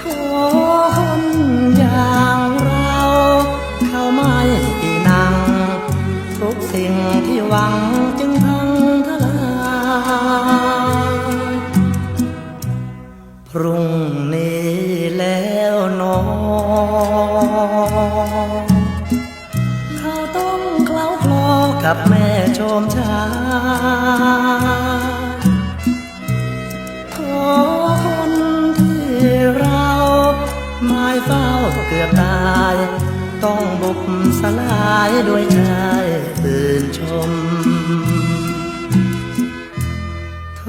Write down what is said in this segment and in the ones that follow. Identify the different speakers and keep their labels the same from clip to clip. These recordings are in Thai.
Speaker 1: ทคนอย่างเราเขาไม่ปีนัง ทุกสิ่งที่หวังจึงพังทลายพรุ่งนี้แล้วหนอเขาต้องเคล้าคลอกับแม่ชมชาย เกือบตาย ต้องบุกสลายด้วยชายตื่นชมโท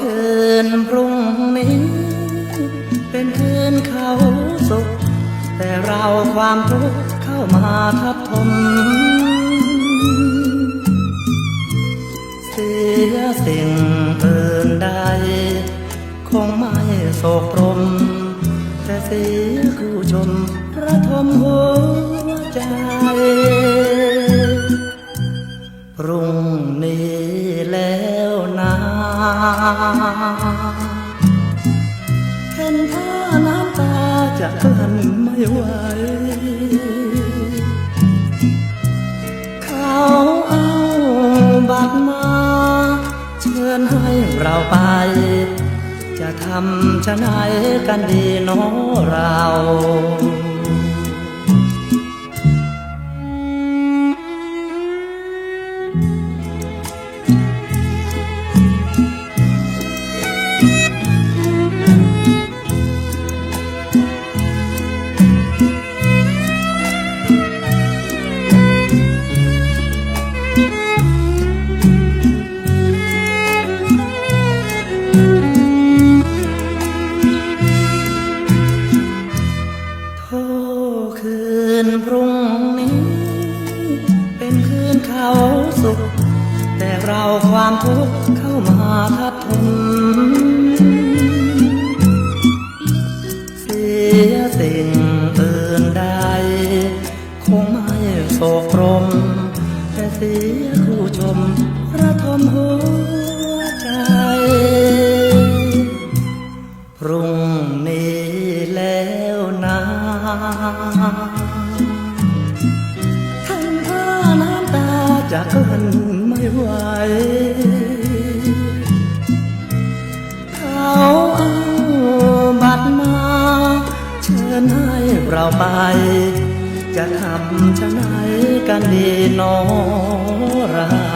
Speaker 1: คืนพรุ่งนี้ เป็นคืนเขาสุข แต่เราความทุกข์เข้ามาทับถมเสียสิ่งอื่นใดคงไม่โศกปรมแต่เสีย ชมระทมหัวใจพรุ่งนี้แล้วนะเห็นท่าน้ำตาจะกลั้นไม่ไหวเขาเอาบัตรมา เชิญให้เราไป ทำชะไหนกันดีเน้อเราโนพรุ่งนี้ เป็นคืนเขาสุข แต่เราความทุกข์เข้ามาทับถมเสียสิ่งอื่นใด คงไม่โศกรม แต่เสียคู่ชมระทมหัวใจ พรุ่งนี้แล้วนะ จะกลั้นไม่ไหวเขาเอาบัตรมา เชิญให้เราไป จะทำชะไหนกันดีนอรา